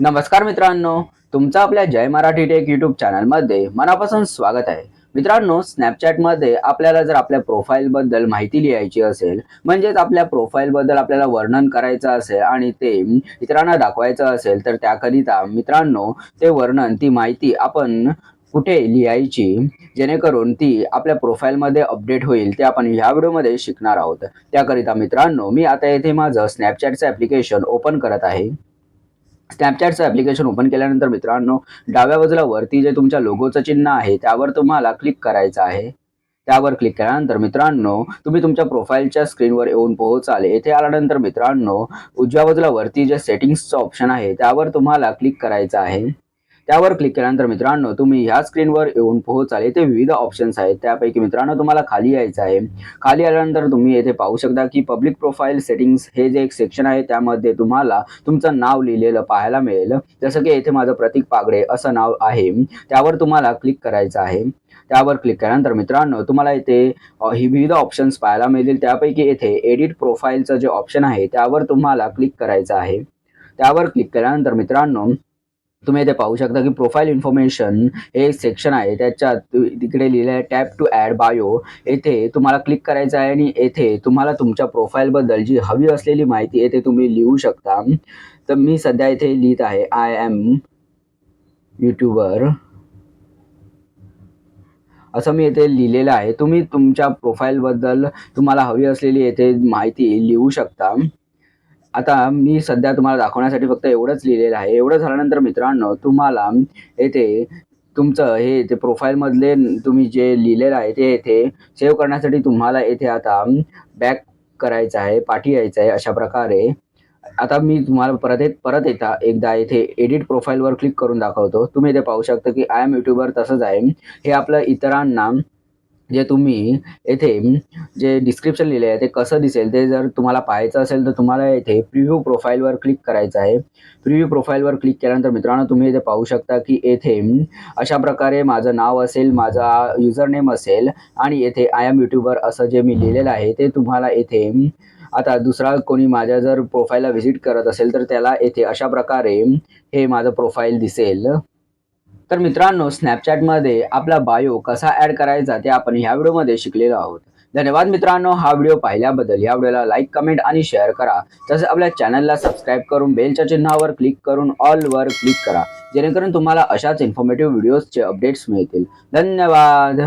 नमस्कार मित्रांनो तुमचं आपल्या जय मराठी टेक युट्यूब चॅनलमध्ये मनापासून स्वागत आहे. मित्रांनो स्नॅपचॅटमध्ये आपल्याला जर आपल्या प्रोफाईलबद्दल माहिती लिहायची असेल म्हणजेच आपल्या प्रोफाईलबद्दल आपल्याला वर्णन करायचं असेल आणि ते इतरांना दाखवायचं असेल तर त्याकरिता मित्रांनो ते वर्णन ती माहिती आपण कुठे लिहायची जेणेकरून ती आपल्या प्रोफाईलमध्ये अपडेट होईल ते आपण ह्या व्हिडिओमध्ये शिकणार आहोत. त्याकरिता मित्रांनो मी आता येथे माझं स्नॅपचॅटचं ॲप्लिकेशन ओपन करत आहे. स्नॅपचॅटचं ॲप्लिकेशन ओपन केल्यानंतर मित्रांनो डाव्या बाजूला वरती जे तुमच्या लोगोचं चिन्ह आहे त्यावर तुम्हाला क्लिक करायचं आहे. त्यावर क्लिक केल्यानंतर मित्रांनो तुम्ही तुमच्या प्रोफाईलच्या स्क्रीनवर येऊन पोहोचाल. येथे आल्यानंतर मित्रांनो उजव्या बाजूला वरती जे सेटिंग्सचं ऑप्शन आहे त्यावर तुम्हाला क्लिक करायचं आहे. त्यावर क्लिक केल्यानंतर मित्रांनो तुम्ही ह्या स्क्रीनवर येऊन पोहोचाल. येथे विविध ऑप्शन्स आहेत. त्यापैकी मित्रांनो तुम्हाला खाली यायचं आहे. खाली आल्यानंतर तुम्ही येथे पाहू शकता की पब्लिक प्रोफाईल सेटिंग्स हे जे एक सेक्शन आहे त्यामध्ये तुम्हाला तुमचं नाव लिहिलेलं पाहायला मिळेल. जसं की येथे माझं प्रतीक पागडे असं नाव आहे. त्यावर तुम्हाला क्लिक करायचं आहे. त्यावर क्लिक केल्यानंतर मित्रांनो तुम्हाला इथे ही विविध ऑप्शन्स पाहायला मिळतील. त्यापैकी येथे एडिट प्रोफाईलचं जे ऑप्शन आहे त्यावर तुम्हाला क्लिक करायचं आहे. त्यावर क्लिक केल्यानंतर मित्रांनो तुम्ही इथे पाहू शकता की प्रोफाईल इन्फॉर्मेशन हे एक सेक्शन आहे. त्याच्यात तिकडे लिहिलं आहे टॅप टू ॲड बायो येथे तुम्हाला क्लिक करायचं आहे आणि येथे तुम्हाला तुमच्या प्रोफाईलबद्दल जी हवी असलेली माहिती येथे तुम्ही लिहू शकता. तर मी सध्या इथे लिहित आहे आय एम यूट्यूबर असं मी येथे लिहिलेलं आहे. तुम्ही तुमच्या प्रोफाईलबद्दल तुम्हाला हवी असलेली येथे माहिती लिहू शकता. आता मी सध्या तुम्हाला दाखवण्यासाठी फक्त एवढंच लिहिलेलं आहे. एवढं झाल्यानंतर मित्रांनो तुम्हाला येथे तुमचं हे ते प्रोफाईलमधले तुम्ही जे लिहिलेलं आहे ते येथे सेव्ह करण्यासाठी तुम्हाला येथे आता बॅक करायचं आहे पाठी यायचं आहे अशा प्रकारे. आता मी तुम्हाला परत येत परत येता एकदा येथे एडिट प्रोफाईलवर क्लिक करून दाखवतो. तुम्ही इथे पाहू शकता की आय एम यूट्यूबर तसंच आहे. हे आपलं इतरांना जे तुम्ही येथे जे डिस्क्रिप्शन लिहिले आहे ते कसं दिसेल ते जर तुम्हाला पाहायचं असेल तर तुम्हाला येथे प्रिव्ह्यू प्रोफाईलवर क्लिक करायचं आहे. प्रिव्ह्यू प्रोफाईलवर क्लिक केल्यानंतर मित्रांनो तुम्ही इथे पाहू शकता की येथे अशा प्रकारे माझं नाव असेल माझा युजर नेम असेल आणि येथे आय एम यूट्यूबर असं जे मी लिहिलेलं आहे ते तुम्हाला येथे आता दुसरा कोणी माझ्या जर प्रोफाईलला व्हिजिट करत असेल तर त्याला येथे अशा प्रकारे हे माझं प्रोफाईल दिसेल. तर मित्रांनो स्नॅपचॅटमध्ये आपला बायो कसा ॲड करायचा ते आपण ह्या व्हिडिओमध्ये शिकलेलो आहोत. धन्यवाद मित्रांनो हा व्हिडिओ पाहिल्याबद्दल या व्हिडिओला लाईक कमेंट आणि शेअर करा. तसेच आपल्या चॅनलला सबस्क्राईब करून बेलच्या चिन्हावर क्लिक करून ऑलवर क्लिक करा. जेणेकरून तुम्हाला अशाच इन्फॉर्मेटिव्ह व्हिडिओजचे अपडेट्स मिळतील. धन्यवाद!